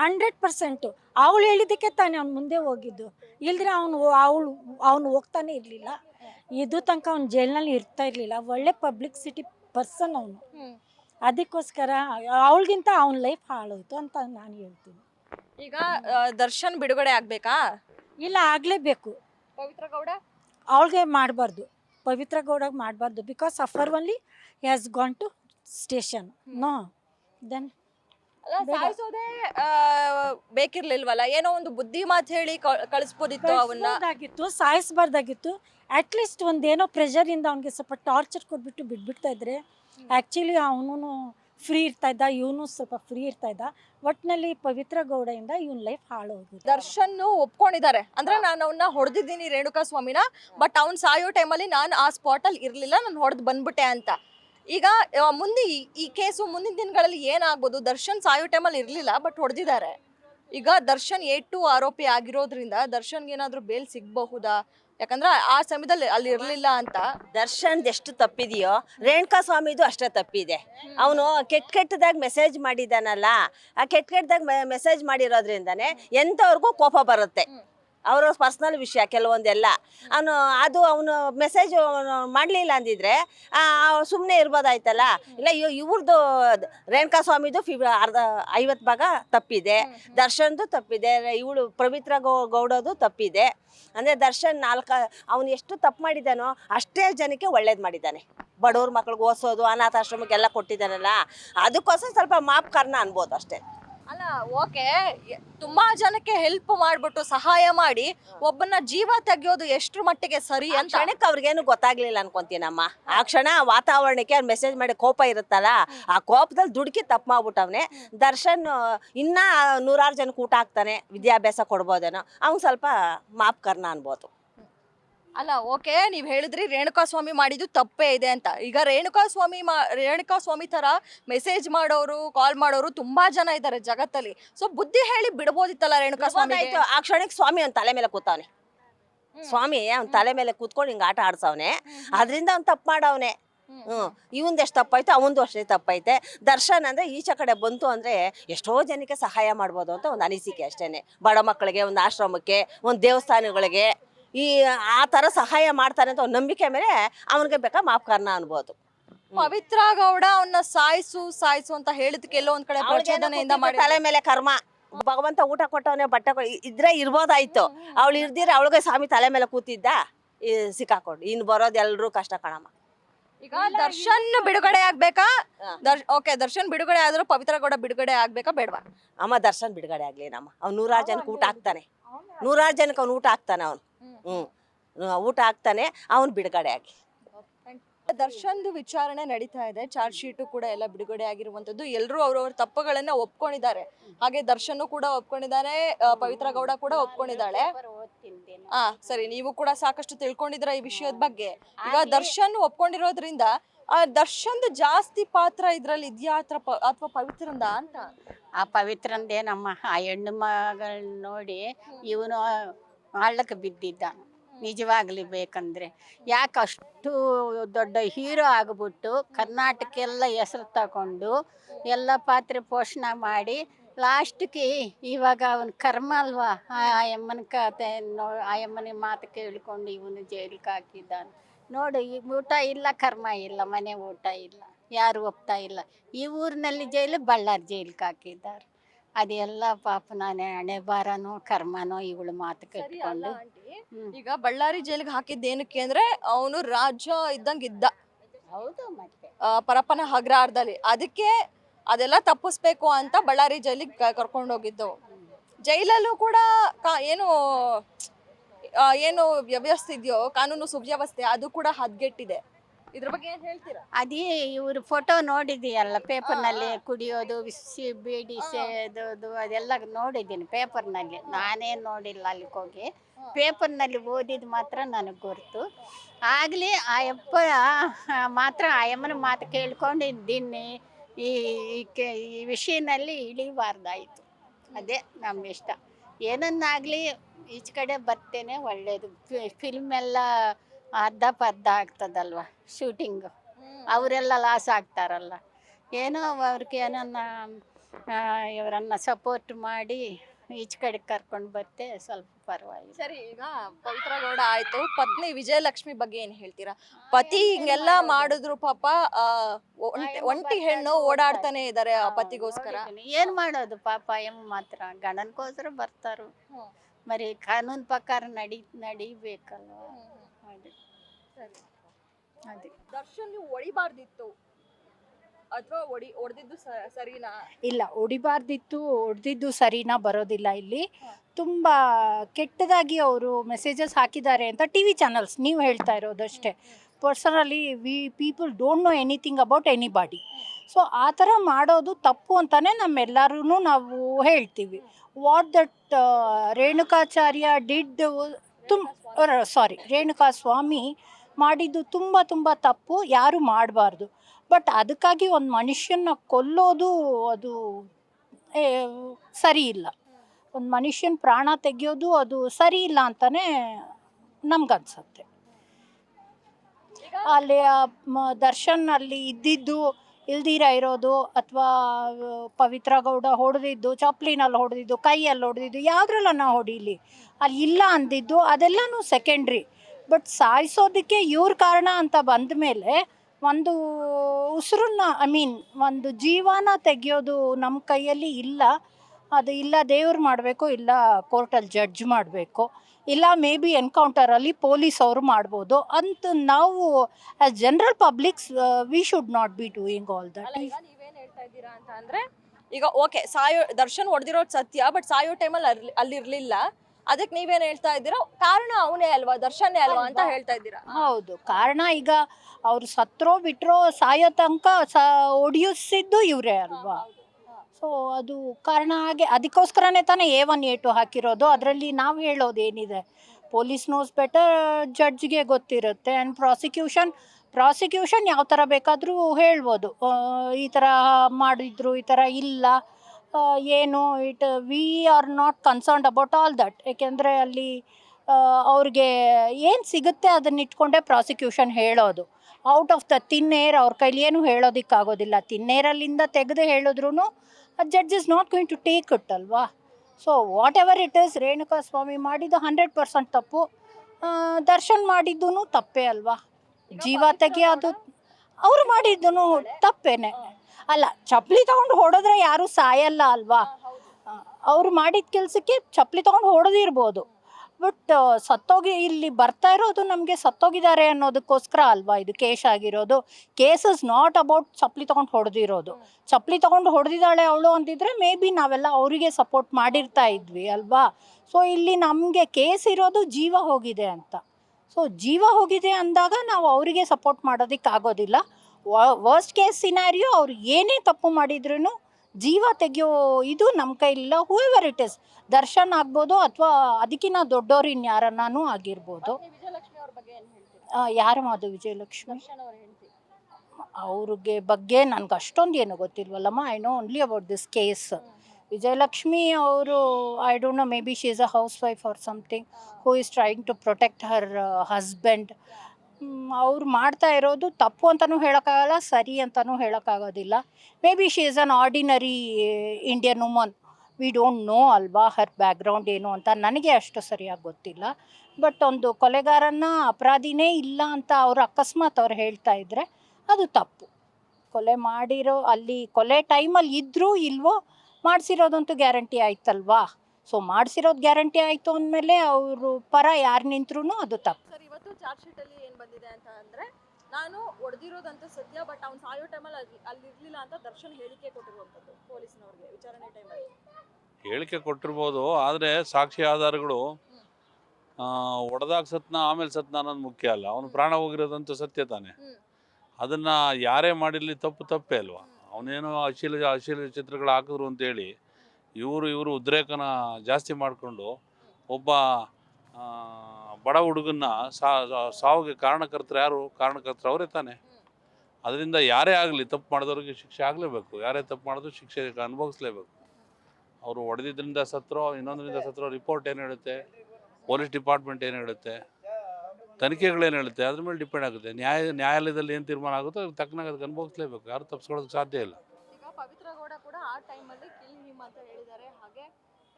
ಹಂಡ್ರೆಡ್ ಪರ್ಸೆಂಟು ಅವಳು ಹೇಳಿದ್ದಕ್ಕೆ ತಾನೇ ಅವ್ನು ಮುಂದೆ ಹೋಗಿದ್ದು. ಇಲ್ದ್ರೆ ಅವನು ಅವಳು ಅವನು ಹೋಗ್ತಾನೆ ಇರಲಿಲ್ಲ. ಇದು ತನಕ ಅವ್ನು ಜೈಲ್ನಲ್ಲಿ ಇರ್ತಾ ಇರಲಿಲ್ಲ. ಒಳ್ಳೆ ಪಬ್ಲಿಸಿಟಿ ಪರ್ಸನ್ ಅವನು. ಅದಕ್ಕೋಸ್ಕರ ಅವಳಿಗಿಂತ ಅವನ ಲೈಫ್ ಹಾಳೋಯ್ತು ಅಂತ ನಾನು ಹೇಳ್ತೀನಿ. ಈಗ ದರ್ಶನ್ ಬಿಡುಗಡೆ ಆಗ್ಬೇಕಾ? ಇಲ್ಲ ಆಗಲೇಬೇಕು. ಪವಿತ್ರ ಗೌಡ? ಅವಳಿಗೆ ಮಾಡಬಾರ್ದು. ಪವಿತ್ರ ಗೌಡಗೆ ಮಾಡಬಾರ್ದು. Because suffer only has gone to station. No. Then ಅಲ್ಲ, ಸಾಯಿಸೋದೇ ಆ, ಬೇಕಿರ್ಲಿಲ್ವಲ್ಲ? ಏನೋ ಒಂದು ಬುದ್ಧಿ ಮಾತು ಹೇಳಿ ಕಳ್- ಕಳಿಸ್ಬೋದಿತ್ತು ಅವನ್ನ. ಕಳಿಸ್ಬೋದಾಗಿತ್ತು ಅಟ್ ಅಟ್ಲೀಸ್ಟ್ ಒಂದೇನೋ ಪ್ರೆಷರಿಂದ ಅವ್ನಿಗೆ ಸ್ವಲ್ಪ ಟಾರ್ಚರ್ ಕೊಟ್ಬಿಟ್ಟು ಬಿಟ್ಬಿಡ್ತಾ ಇದ್ರೆ ಆಕ್ಚುಲಿ ಅವನು ಫ್ರೀ ಇರ್ತಾ ಇದ್ದ ಇವನು ಸ್ವಲ್ಪ ಫ್ರೀ ಇರ್ತಾ ಇದ್ದ. ಒಟ್ಟಿನಲ್ಲಿ ಪವಿತ್ರ ಗೌಡೆಯಿಂದ ಇವನ್ ಲೈಫ್ ಹಾಳೋಗಿ ದರ್ಶನ್ ಒಪ್ಕೊಂಡಿದ್ದಾರೆ. ಅಂದ್ರೆ ನಾನು ಅವನ್ನ ಹೊಡೆದಿದ್ದೀನಿ ರೇಣುಕಾ ಸ್ವಾಮಿನ ಬಟ್ ಅವ್ನ್ ಸಾಯೋ ಟೈಮಲ್ಲಿ ನಾನು ಆ ಸ್ಪಾಟ್ ಅಲ್ಲಿ ಇರ್ಲಿಲ್ಲ ನಾನು ಹೊಡೆದು ಬಂದ್ಬಿಟ್ಟೆ ಅಂತ. ಈಗ ಮುಂದೆ ಈ- ಈ ಕೇಸು ಮುಂದಿನ ದಿನಗಳಲ್ಲಿ ಏನಾಗ್ಬೋದು? ದರ್ಶನ್ ಸಾಯೋ ಟೈಮಲ್ಲಿ ಇರಲಿಲ್ಲ, ಬಟ್ ಹೊಡೆದಿದ್ದಾರೆ. ಈಗ ದರ್ಶನ್ ಎ ಟು ಆರೋಪಿ ಆಗಿರೋದ್ರಿಂದ ದರ್ಶನ್ಗೆ ಏನಾದರೂ ಬೇಲ್ ಸಿಗಬಹುದಾ? ಯಾಕಂದ್ರೆ ಆ ಸಮಯದಲ್ಲಿ ಅಲ್ಲಿ ಇರಲಿಲ್ಲ ಅಂತ. ದರ್ಶನ್ ಎಷ್ಟು ತಪ್ಪಿದೆಯೋ, ರೇಣುಕಾ ಸ್ವಾಮಿದು ಅಷ್ಟೇ ತಪ್ಪಿದೆ. ಅವನು ಕೆಟ್ಟ ಕೆಟ್ಟದಾಗ ಮೆಸೇಜ್ ಮಾಡಿದಾನಲ್ಲ, ಆ ಕೆಟ್ಟ ಕೆಟ್ಟದಾಗ ಮೆಸೇಜ್ ಮಾಡಿರೋದ್ರಿಂದನೇ ಎಂಥವ್ರಿಗೂ ಕೋಪ ಬರುತ್ತೆ. ಅವರ ಪರ್ಸ್ನಲ್ ವಿಷಯ ಕೆಲವೊಂದೆಲ್ಲ. ಅವನು ಅದು ಅವನು ಮೆಸೇಜ್ ಮಾಡಲಿಲ್ಲ ಅಂದಿದ್ರೆ ಸುಮ್ಮನೆ ಇರ್ಬೋದಾಯ್ತಲ್ಲ? ಇಲ್ಲ ಇವ್ ಇವ್ರದ್ದು ರೇಣುಕಾ ಸ್ವಾಮಿದು ಫಿ ಅರ್ಧ ಐವತ್ತು ಭಾಗ ತಪ್ಪಿದೆ. ದರ್ಶನ್ದು ತಪ್ಪಿದೆ. ಇವಳು ಪವಿತ್ರ ಗೌ ಗೌಡದು ತಪ್ಪಿದೆ. ಅಂದರೆ ದರ್ಶನ್ ನಾಲ್ಕು ಅವನು ಎಷ್ಟು ತಪ್ಪು ಮಾಡಿದ್ದಾನೋ ಅಷ್ಟೇ ಜನಕ್ಕೆ ಒಳ್ಳೇದು ಮಾಡಿದ್ದಾನೆ ಬಡವ್ರ ಮಕ್ಳಿಗೆ ಓದಿಸೋದು ಅನಾಥಾಶ್ರಮಕ್ಕೆಲ್ಲ ಕೊಟ್ಟಿದ್ದಾನಲ್ಲ ಅದಕ್ಕೋಸ್ಕರ ಸ್ವಲ್ಪ ಮಾಪ್ ಕಾರಣ ಅನ್ಬೋದು ಅಷ್ಟೇ. ಅಲ್ಲ ಓಕೆ. ತುಂಬಾ ಜನಕ್ಕೆ ಹೆಲ್ಪ್ ಮಾಡ್ಬಿಟ್ಟು ಸಹಾಯ ಮಾಡಿ ಒಬ್ಬನ ಜೀವ ತೆಗೆಯೋದು ಎಷ್ಟು ಮಟ್ಟಿಗೆ ಸರಿ ಅಂತ ಕ್ಷಣಕ್ಕೆ ಅವ್ರಿಗೇನು ಗೊತ್ತಾಗ್ಲಿಲ್ಲ ಅನ್ಕೊಂತೀನಮ್ಮ. ಆ ಕ್ಷಣ ವಾತಾವರಣಕ್ಕೆ ಮೆಸೇಜ್ ಮಾಡಿ ಕೋಪ ಇರುತ್ತಲ್ಲ ಆ ಕೋಪದಲ್ಲಿ ದುಡುಕಿ ತಪ್ಪು ಮಾಡ್ಬಿಟ್ಟವ್ನೆ. ದರ್ಶನ್ ಇನ್ನ ನೂರಾರು ಜನಕ್ಕೆ ಊಟ ಹಾಕ್ತಾನೆ ವಿದ್ಯಾಭ್ಯಾಸ ಕೊಡ್ಬೋದೇನೋ. ಅವ್ನು ಸ್ವಲ್ಪ ಮಾಪ್ ಕರ್ಣ ಅನ್ಬೋದು. ಅಲ್ಲ ಓಕೆ ನೀವು ಹೇಳಿದ್ರಿ ರೇಣುಕಾ ಸ್ವಾಮಿ ಮಾಡಿದ್ದು ತಪ್ಪೇ ಇದೆ ಅಂತ. ಈಗ ರೇಣುಕಾ ಸ್ವಾಮಿ ಮಾ ರೇಣುಕಾ ಸ್ವಾಮಿ ಥರ ಮೆಸೇಜ್ ಮಾಡೋರು ಕಾಲ್ ಮಾಡೋರು ತುಂಬಾ ಜನ ಇದ್ದಾರೆ ಜಗತ್ತಲ್ಲಿ. ಸೊ ಬುದ್ಧಿ ಹೇಳಿ ಬಿಡ್ಬೋದಿತ್ತಲ್ಲ ರೇಣುಕಾ ಸ್ವಾಮಿ ಆಯ್ತು ಆ ಕ್ಷಣಕ್ಕೆ ಸ್ವಾಮಿ ಅವ್ನ ತಲೆ ಮೇಲೆ ಕೂತಾವನೆ. ಸ್ವಾಮಿ ಅವ್ನ ತಲೆ ಮೇಲೆ ಕೂತ್ಕೊಂಡು ಹಿಂಗೆ ಆಟ ಆಡ್ಸವನೆ. ಅದರಿಂದ ಅವ್ನು ತಪ್ಪು ಮಾಡವನೆ. ಹ್ಞೂ ಇವಂದು ಎಷ್ಟು ತಪ್ಪಾಯ್ತು ಅವಂದು ಅಷ್ಟೇ ತಪ್ಪೈತೆ ದರ್ಶನ್ ಅಂದರೆ ಈಚೆ ಕಡೆ ಬಂತು ಅಂದರೆ ಎಷ್ಟೋ ಜನಕ್ಕೆ ಸಹಾಯ ಮಾಡ್ಬೋದು ಅಂತ ಒಂದು ಅನಿಸಿಕೆ ಅಷ್ಟೇ ಬಡ ಮಕ್ಕಳಿಗೆ ಒಂದು ಆಶ್ರಮಕ್ಕೆ ಒಂದು ದೇವಸ್ಥಾನಗಳಿಗೆ. ಈ ಆ ಥರ ಸಹಾಯ ಮಾಡ್ತಾನೆ ಅಂತ ಒಂದು ನಂಬಿಕೆ ಮೇಲೆ ಅವನಿಗೆ ಬೇಕಾ ಮಾಪ್ಕಾರಣ ಅನ್ಬೋದು. ಪವಿತ್ರ ಗೌಡ ಅವನ್ನ ಸಾಯಿಸು ಸಾಯಿಸು ಅಂತ ಹೇಳಿದಕ್ಕೆ ಎಲ್ಲೋ ಒಂದ್ ಕಡೆ ಪ್ರಚೋದನೆಯಿಂದ ಮಾಡಿ ತಲೆ ಮೇಲೆ ಕರ್ಮ. ಭಗವಂತ ಊಟ ಕೊಟ್ಟವನೇ ಬಟ್ಟೆ ಇದ್ರೆ ಇರ್ಬೋದಾಯ್ತು. ಅವಳು ಇರ್ದಿರ ಅವಳಿಗೆ ಸ್ವಾಮಿ ತಲೆ ಮೇಲೆ ಕೂತಿದ್ದ ಈ ಸಿಕ್ಕಾಕೊಂಡು ಇನ್ನು ಬರೋದು ಎಲ್ರು ಕಷ್ಟ ಕಣಮ್ಮ. ಈಗ ದರ್ಶನ್ ಬಿಡುಗಡೆ ಆಗ್ಬೇಕಾ? ಓಕೆ ದರ್ಶನ್ ಬಿಡುಗಡೆ ಆದ್ರೂ ಪವಿತ್ರ ಗೌಡ ಬಿಡುಗಡೆ ಆಗ್ಬೇಕಾ ಬೇಡವಾ? ಅಮ್ಮ ದರ್ಶನ್ ಬಿಡುಗಡೆ ಆಗ್ಲಿ ನಮ್ಮ. ಅವ್ನು ನೂರಾರು ಜನಕ್ಕೆ ಊಟ ಹಾಕ್ತಾನೆ. ನೂರಾರು ಜನಕ್ಕೆ ಅವ್ನು ಊಟ ಹಾಕ್ತಾನೆ ಅವನು. ಹ್ಞೂ ಊಟ ಆಗ್ತಾನೆ ಅವನ್ ಬಿಡುಗಡೆ ಆಗಿ. ದರ್ಶನ್ದು ವಿಚಾರಣೆ ನಡೀತಾ ಇದೆ. ಚಾರ್ಜ್ ಶೀಟು ಕೂಡ ಎಲ್ಲ ಬಿಡುಗಡೆ ಆಗಿರುವಂತದ್ದು ಎಲ್ಲರೂ ಅವ್ರವ್ರ ತಪ್ಪುಗಳನ್ನ ಒಪ್ಕೊಂಡಿದ್ದಾರೆ. ಹಾಗೆ ದರ್ಶನ್ ಕೂಡ ಒಪ್ಕೊಂಡಿದ್ದಾರೆ ಆ, ಪವಿತ್ರ ಗೌಡ ಕೂಡ ಒಪ್ಕೊಂಡಿದ್ದಾಳೆ. ಆ ಸರಿ ನೀವು ಕೂಡ ಸಾಕಷ್ಟು ತಿಳ್ಕೊಂಡಿದ್ರ ಈ ವಿಷಯದ ಬಗ್ಗೆ. ಈಗ ದರ್ಶನ್ ಒಪ್ಕೊಂಡಿರೋದ್ರಿಂದ ಆ ದರ್ಶನ್ದು ಜಾಸ್ತಿ ಪಾತ್ರ ಇದ್ರಲ್ಲಿ ಇದೆಯಾ ಅಥವಾ ಅಥವಾ ಪವಿತ್ರಂದ ಅಂತ? ಆ ಪವಿತ್ರಂದೇನಮ್ಮ ಆ ಹೆಣ್ಣು ಮಗಳನ್ನ ನೋಡಿ ಇವನು ಹಳ್ಳಕ್ಕೆ ಬಿದ್ದಿದ್ದ. ನಿಜವಾಗ್ಲಿ ಬೇಕಂದ್ರೆ. ಯಾಕೆ ಅಷ್ಟು ದೊಡ್ಡ ಹೀರೋ ಆಗಿಬಿಟ್ಟು ಕರ್ನಾಟಕ ಎಲ್ಲ ಹೆಸರು ತಗೊಂಡು ಎಲ್ಲ ಪಾತ್ರೆ ಪೋಷಣೆ ಮಾಡಿ ಲಾಸ್ಟ್ಗೆ ಇವಾಗ ಅವನ ಕರ್ಮ ಅಲ್ವಾ? ಆ ಅಮ್ಮನ ಕತೆ ನೋ, ಆ ಅಮ್ಮನ ಮಾತು ಕೇಳಿಕೊಂಡು ಇವನು ಜೈಲಿಗೆ ಹಾಕಿದ್ದಾನೆ. ನೋಡು ಈಗ ಊಟ ಇಲ್ಲ, ಕರ್ಮ ಇಲ್ಲ, ಮನೆ ಊಟ ಇಲ್ಲ, ಯಾರು ಒಪ್ತಾ ಇಲ್ಲ. ಈ ಊರಿನಲ್ಲಿ ಜೈಲು ಬಳ್ಳಾರಿ ಜೈಲಿಗೆ ಹಾಕಿದ್ದಾರೆ. ಅದೆಲ್ಲ ಪಾಪ ನಾನೇ ಹಣೆ ಬಾರನೋ ಕರ್ಮನೋ ಇವಳು ಮಾತು ಸರಿ ಅಲ್ಲ ಕಟ್ಕೊಂಡು ಆಂಟಿ. ಈಗ ಬಳ್ಳಾರಿ ಜೈಲಿಗೆ ಹಾಕಿದ್ದೇನಕ್ಕೆ ಅಂದ್ರೆ ಅವನು ರಾಜ ಇದ್ದಂಗೆ ಇದ್ದ. ಹೌದು ಮತ್ತೆ. ಆ, ಪರಪ್ಪನ ಅದಕ್ಕೆ ಅದೆಲ್ಲ ತಪ್ಪಿಸ್ಬೇಕು ಅಂತ ಬಳ್ಳಾರಿ ಜೈಲಿಗೆ ಕರ್ಕೊಂಡು ಹೋಗಿದ್ದು ಜೈಲಲ್ಲೂ ಕೂಡ ಕಾ- ಏನು ಆ, ಏನು ವ್ಯವಸ್ಥೆ ಇದೆಯೋ ಕಾನೂನು ಸುವ್ಯವಸ್ಥೆ ಅದು ಕೂಡ ಹದ್ಗೆಟ್ಟಿದೆ. ಇದ್ರ ಬಗ್ಗೆ ಏನ್ ಹೇಳ್ತೀರಾ? ಅದೇ ಇವ್ರ ಫೋಟೋ ನೋಡಿದೀಯಲ್ಲ ಪೇಪರ್ನಲ್ಲಿ ಕುಡಿಯೋದು ಬಿಸಿ ಬೀಡಿ ಸೇದೋದು ಅದೆಲ್ಲ ನೋಡಿದ್ದೀನಿ ಪೇಪರ್ನಲ್ಲಿ ನಾನೇನು ನೋಡಿಲ್ಲ ಅಲ್ಲಿಗೆ ಹೋಗಿ. ಪೇಪರ್ನಲ್ಲಿ ಓದಿದ್ದು ಮಾತ್ರ ನನಗೆ ಗೊತ್ತು ಆಗಲಿ ಆ ಅಪ್ಪ ಮಾತ್ರ ಆ ಅಮ್ಮನ ಮಾತು ಕೇಳ್ಕೊಂಡಿದ್ದೀನಿ. ದಿನ್ನಿ ಈ ಈ ವಿಷಯನಲ್ಲಿ ಇಳಿಬಾರ್ದಾಯಿತು. ಅದೇ ನಮ್ಮ ಇಷ್ಟ. ಏನನ್ನಾಗಲಿ ಈಚೆ ಕಡೆ ಬರ್ತೇನೆ ಒಳ್ಳೆಯದು ಫಿಲ್ಮ್ ಎಲ್ಲ ಅರ್ಧ ಪರ್ಧ ಆಗ್ತದಲ್ವ ಶೂಟಿಂಗು. ಅವರೆಲ್ಲ ಲಾಸ್ ಆಗ್ತಾರಲ್ಲ. ಏನೋ ಅವ್ರಿಗೆ ಏನನ್ನ ಇವರನ್ನ ಸಪೋರ್ಟ್ ಮಾಡಿ ಈಚೆ ಕಡೆ ಕರ್ಕೊಂಡು ಬರ್ತೆ ಸ್ವಲ್ಪ ಪರವಾಗಿ ಸರಿ ಈಗ ಪವಿತ್ರಗೌಡ ಆಯ್ತು. ಪತ್ನಿ ವಿಜಯಲಕ್ಷ್ಮಿ ಬಗ್ಗೆ ಏನ್ ಹೇಳ್ತೀರಾ? ಪತಿ ಹಿಂಗೆಲ್ಲ ಮಾಡಿದ್ರು ಪಾಪ ಒಂಟಿ- ಹೆಣ್ಣು ಓಡಾಡ್ತಾನೆ ಇದಾರೆ ಆ ಪತಿಗೋಸ್ಕರ. ಏನು ಮಾಡೋದು ಪಾಪ ಎಂ ಮಾತ್ರ? ಗಂಡನ್ಗೋಸ್ಕರ ಬರ್ತಾರು? ಮರಿ ಕಾನೂನು ಪ್ರಕಾರ ನಡಿ ನಡಿಬೇಕಲ್ವ? ಅದೇ. ದರ್ಶನ್ ನೀವು ಹೊಡಿಬಾರ್ದಿತ್ತು. ಅಥವಾ ಒಡಿ ಹೊಡೆದಿದ್ದು ಸರಿನಾ? ಇಲ್ಲ ಹೊಡಿಬಾರ್ದಿತ್ತು ಹೊಡೆದಿದ್ದು ಸರಿನಾ ಬರೋದಿಲ್ಲ ಇಲ್ಲಿ. ತುಂಬ ಕೆಟ್ಟದಾಗಿ ಅವರು ಮೆಸೇಜಸ್ ಹಾಕಿದ್ದಾರೆ ಅಂತ ಟಿ ವಿ ಚಾನಲ್ಸ್ ನೀವು ಹೇಳ್ತಾ ಇರೋದಷ್ಟೇ personally we people don't know anything about anybody so ಆ ಥರ ಮಾಡೋದು ತಪ್ಪು ಅಂತಲೇ ನಮ್ಮೆಲ್ಲರೂ ನಾವು ಹೇಳ್ತೀವಿ. ವಾಟ್ ದಟ್ ರೇಣುಕಾಚಾರ್ಯ ಡಿಡ್ ತುಮ್ ಸಾರಿ ರೇಣುಕಾ ಸ್ವಾಮಿ ಮಾಡಿದ್ದು ತುಂಬ ತುಂಬ ತಪ್ಪು, ಯಾರು ಮಾಡಬಾರ್ದು. ಬಟ್ ಅದಕ್ಕಾಗಿ ಒಂದು ಮನುಷ್ಯನ ಕೊಲ್ಲೋದು ಅದು ಸರಿ ಇಲ್ಲ. ಒಂದು ಮನುಷ್ಯನ ಪ್ರಾಣ ತೆಗೆಯೋದು ಅದು ಸರಿ ಇಲ್ಲ ಅಂತಲೇ ನಮ್ಗನ್ಸತ್ತೆ. ಅಲ್ಲಿ ದರ್ಶನ್ ಅಲ್ಲಿ ಇದ್ದಿದ್ದು ಇಲ್ದಿರ ಇರೋದು ಅಥವಾ ಪವಿತ್ರ ಗೌಡ ಹೊಡೆದಿದ್ದು, ಚಪ್ಲಿನಲ್ಲಿ ಹೊಡೆದಿದ್ದು, ಕೈಯಲ್ಲಿ ಹೊಡೆದಿದ್ದು, ಯಾವುದ್ರಲ್ಲ ಹೊಡೀಲಿ. ಅಲ್ಲಿ ಇಲ್ಲ ಅಂದಿದ್ದು ಅದೆಲ್ಲನೂ ಸೆಕೆಂಡ್ರಿ ಬಟ್ ಸಾಯಿಸೋದಕ್ಕೆ ಇವ್ರ ಕಾರಣ ಅಂತ ಬಂದ ಮೇಲೆ ಒಂದು ಉಸಿರನ್ನ ಐ ಮೀನ್ ಒಂದು ಜೀವನ ತೆಗೆಯೋದು ನಮ್ಮ ಕೈಯಲ್ಲಿ ಇಲ್ಲ. ಅದು ಇಲ್ಲ ದೇವ್ರು ಮಾಡಬೇಕು, ಇಲ್ಲ ಕೋರ್ಟಲ್ಲಿ ಜಡ್ಜ್ ಮಾಡಬೇಕು, ಇಲ್ಲ ಮೇ ಬಿ ಎನ್ಕೌಂಟರಲ್ಲಿ ಪೊಲೀಸ್ ಅವರು ಮಾಡ್ಬೋದು ಅಂತ ನಾವು as general publics we should not be doing all that ನೀವೇನ್ ಹೇಳ್ತಾ ಇದ್ದೀರಾ ಅಂತ ಈಗ ಓಕೆ ಸಾಯೋ, ದರ್ಶನ್ ಹೊಡೆದಿರೋದು ಸತ್ಯ ಬಟ್ ಸಾಯೋ ಟೈಮಲ್ಲಿ ಅಲ್ಲಿ ಅಲ್ಲಿರ್ಲಿಲ್ಲ. ಅದಕ್ಕೆ ನೀವೇನ್ ಹೇಳ್ತಾ ಇದ್ದೀರಾ ಕಾರಣ ಅವನೇ ಅಲ್ವಾ ದರ್ಶನೇ ಅಲ್ವಾ ಅಂತ ಹೇಳ್ತಾ ಇದ್ದೀರಾ? ಹೌದು. ಕಾರಣ ಈಗ ಅವ್ರು ಸತ್ರೋ ಬಿಟ್ರೋ ಸಾಯೋ ತನಕ ಸ ಒಡಿಯಿಸಿದ್ದು ಇವರೇ ಅಲ್ವಾ? ಸೊ ಅದು ಕಾರಣ ಹಾಗೆ ಅದಕ್ಕೋಸ್ಕರನೇ ತಾನೇ ಎ ಒನ್ ಎ ಟು ಹಾಕಿರೋದು. ಅದರಲ್ಲಿ ನಾವು ಹೇಳೋದು ಏನಿದೆ? ಪೊಲೀಸ್ ನೋಸ್ ಬೆಟರ್ ಜಡ್ಜ್ಗೆ ಗೊತ್ತಿರುತ್ತೆ. ಆ್ಯಂಡ್ ಪ್ರಾಸಿಕ್ಯೂಷನ್ ಪ್ರಾಸಿಕ್ಯೂಷನ್ ಯಾವ ಥರ ಬೇಕಾದರೂ ಹೇಳ್ಬೋದು. ಈ ಥರ ಮಾಡಿದ್ರು ಈ ಥರ ಇಲ್ಲ. ಏನು it we are not concerned about all that ಏಕೆಂದರೆ ಅಲ್ಲಿ ಅವ್ರಿಗೆ ಏನು ಸಿಗುತ್ತೆ ಅದನ್ನ ಇಟ್ಕೊಂಡೇ ಪ್ರಾಸಿಕ್ಯೂಷನ್ ಹೇಳೋದು. Out of the thin air ಅವ್ರ ಕೈಲಿ ಏನು ಹೇಳೋದಕ್ಕಾಗೋದಿಲ್ಲ. ತಿನ್ ಏರಲ್ಲಿಂದ ತೆಗೆದು ಹೇಳಿದ್ರು judge is not going to take it ಅಲ್ವಾ? So whatever it is Renuka Swamy ಮಾಡಿದ್ದು ಹಂಡ್ರೆಡ್ ಪರ್ಸೆಂಟ್ ತಪ್ಪು. ದರ್ಶನ್ ಮಾಡಿದ್ದು ತಪ್ಪೇ ಅಲ್ವಾ? ಜೀವ ತೆಗೆಯೋದು ಅವ್ರು ಮಾಡಿದ್ದು ತಪ್ಪೇನೆ. ಅಲ್ಲ ಚಪ್ಪಲಿ ತಗೊಂಡು ಹೊಡೆದ್ರೆ ಯಾರೂ ಸಾಯಲ್ಲ ಅಲ್ವಾ? ಅವ್ರು ಮಾಡಿದ ಕೆಲಸಕ್ಕೆ ಚಪ್ಪಲಿ ತಗೊಂಡು ಹೊಡೆದಿರ್ಬೋದು ಬಟ್ ಸತ್ತೋಗಿ ಇಲ್ಲಿ ಬರ್ತಾ ಇರೋದು ನಮಗೆ ಸತ್ತೋಗಿದ್ದಾರೆ ಅನ್ನೋದಕ್ಕೋಸ್ಕರ ಅಲ್ವಾ? ಇದು ಕೇಸ್ ಆಗಿರೋದು. ಕೇಸ್ ಇಸ್ ನಾಟ್ ಅಬೌಟ್ ಚಪ್ಪಲಿ ತಗೊಂಡು ಹೊಡೆದಿರೋದು. ಚಪ್ಪಲಿ ತಗೊಂಡು ಹೊಡೆದಿದ್ದಾಳೆ ಅವಳು ಅಂತಿದ್ರೆ ಮೇ ಬಿ ನಾವೆಲ್ಲ ಅವರಿಗೆ ಸಪೋರ್ಟ್ ಮಾಡಿರ್ತಾ ಇದ್ವಿ ಅಲ್ವಾ? ಸೊ ಇಲ್ಲಿ ನಮಗೆ ಕೇಸ್ ಇರೋದು ಜೀವ ಹೋಗಿದೆ ಅಂತ. ಸೊ ಜೀವ ಹೋಗಿದೆ ಅಂದಾಗ ನಾವು ಅವರಿಗೆ ಸಪೋರ್ಟ್ ಮಾಡೋದಕ್ಕೆ ಆಗೋದಿಲ್ಲ ವರ್ಸ್ಟ್ ಕೇಸ್ ಸಿನಾರಿಯೋ ಅವ್ರು ಏನೇ ತಪ್ಪು ಮಾಡಿದ್ರು ಜೀವ ತೆಗೆಯೋ ಇದು ನಮ್ಮ ಕೈಲಿಲ್ಲ ಹೂಎವರ್ ಇಟ್ ಇಸ್ ದರ್ಶನ್ ಆಗ್ಬೋದು ಅಥವಾ ಅದಕ್ಕಿಂತ ದೊಡ್ಡವ್ರು ಇನ್ಯಾರನ್ನಾನು ಆಗಿರ್ಬೋದು. ಯಾರು ಮಾಧು ವಿಜಯಲಕ್ಷ್ಮಿ? ಅವ್ರಿಗೆ ಬಗ್ಗೆ ನನ್ಗೆ ಅಷ್ಟೊಂದು ಏನು ಗೊತ್ತಿಲ್ವಲ್ಲಮ್ಮ I know only about this case Vijayalakshmi ಅವರು I don't know maybe she is a housewife or something who is trying to protect her husband ಅವ್ರು ಮಾಡ್ತಾ ಇರೋದು ತಪ್ಪು ಅಂತಲೂ ಹೇಳೋಕ್ಕಾಗಲ್ಲ, ಸರಿ ಅಂತಲೂ ಹೇಳೋಕ್ಕಾಗೋದಿಲ್ಲ. Maybe she is an ordinary Indian woman we don't know ಅಲ್ವಾ ಹರ್ ಬ್ಯಾಕ್ಗ್ರೌಂಡ್ ಏನು ಅಂತ. ನನಗೆ ಅಷ್ಟು ಸರಿಯಾಗಿ ಗೊತ್ತಿಲ್ಲ. ಬಟ್ ಒಂದು ಕೊಲೆಗಾರನ ಅಪರಾಧಿನೇ ಇಲ್ಲ ಅಂತ ಅವ್ರು ಅಕಸ್ಮಾತ್ ಅವ್ರು ಹೇಳ್ತಾ ಇದ್ರೆ ಅದು ತಪ್ಪು. ಕೊಲೆ ಮಾಡಿರೋ, ಅಲ್ಲಿ ಕೊಲೆ ಟೈಮಲ್ಲಿ ಇದ್ದರೂ ಇಲ್ವೋ, ಮಾಡಿಸಿರೋದಂತೂ ಗ್ಯಾರಂಟಿ ಆಯ್ತಲ್ವಾ? ಸೊ ಮಾಡಿಸಿರೋದು ಗ್ಯಾರಂಟಿ ಆಯಿತು ಅಂದಮೇಲೆ ಅವರು ಪರ ಯಾರು ನಿಂತ್ರೂ ಅದು ತಪ್ಪು. ಇವತ್ತು ಚಾರ್ಜ್ ಶೀಟ್ ಅಲ್ಲಿ ಏನ್ ಬಂದಿದೆ ಅಂತ ಅಂದ್ರೆ ನಾನು ಒಡೆದಿರೋದಂತ ಸತ್ಯ ಬಟ್ ಅವ್ನು ಸಾಯೋ ಟೈಮಲ್ಲಿ ಅಲ್ಲಿ ಅಲ್ಲಿ ಇರ್ಲಿಲ್ಲ ಅಂತ ದರ್ಶನ್ ಹೇಳಿಕೆ ಕೊಟ್ಟಿರುವಂತದ್ದು ಪೊಲೀಸ್ನವ್ರಿಗೆ ವಿಚಾರಣೆ ಟೈಮಲ್ಲಿ ಹೇಳಿಕೆ ಕೊಟ್ಟಿರ್ಬೋದು ಆದರೆ ಸಾಕ್ಷಿ ಆಧಾರಗಳು ಒಡೆದಾಗ ಸತ್ನ ಆಮೇಲೆ ಸತ್ನ ಅನ್ನೋದು ಮುಖ್ಯ ಅಲ್ಲ. ಅವನು ಪ್ರಾಣ ಹೋಗಿರೋದಂತೂ ಸತ್ಯ ತಾನೆ. ಅದನ್ನ ಯಾರೇ ಮಾಡಿರಲಿ ತಪ್ಪು ತಪ್ಪೇ ಅಲ್ವಾ? ಅವನೇನೋ ಅಶೀಲ ಅಶೀಲ ಚಿತ್ರಗಳು ಹಾಕಿದ್ರು ಅಂತೇಳಿ ಇವರು ಇವರು ಉದ್ರೇಕನ ಜಾಸ್ತಿ ಮಾಡಿಕೊಂಡು ಒಬ್ಬ ಬಡ ಹುಡುಗನ್ನ ಸಾವಿಗೆ ಕಾರಣಕರ್ತರು ಯಾರು? ಕಾರಣಕರ್ತರು ಅವರೇ ತಾನೆ. ಅದರಿಂದ ಯಾರೇ ಆಗಲಿ ತಪ್ಪು ಮಾಡಿದವ್ರಿಗೆ ಶಿಕ್ಷೆ ಆಗಲೇಬೇಕು. ಯಾರೇ ತಪ್ಪು ಮಾಡಿದ್ರು ಶಿಕ್ಷೆ ಅನುಭವಿಸ್ಲೇಬೇಕು. ಅವರು ಹೊಡೆದಿದ್ದರಿಂದ ಸತ್ರೋ, ಇನ್ನೊಂದರಿಂದ ಸತ್ರೋ ರಿಪೋರ್ಟ್ ಏನು ಹೇಳುತ್ತೆ? ಪೊಲೀಸ್ ಡಿಪಾರ್ಟ್ಮೆಂಟ್ ಏನು ಹೇಳುತ್ತೆ? ತನಿಖೆಗಳೇನು ಹೇಳುತ್ತೆ? ಅದ್ರ ಮೇಲೆ ಡಿಪೆಂಡ್ ಆಗುತ್ತೆ. ನ್ಯಾಯ, ನ್ಯಾಯಾಲಯದಲ್ಲಿ ಏನು ತೀರ್ಮಾನ ಆಗುತ್ತೋ ಅದಕ್ಕೆ ತಕ್ಕನಾಗ ಅದಕ್ಕೆ ಅನುಭವಿಸ್ಲೇಬೇಕು. ಯಾರು ತಪ್ಪಿಸ್ಕೊಳ್ಳೋದಕ್ಕೆ ಸಾಧ್ಯ ಇಲ್ಲ.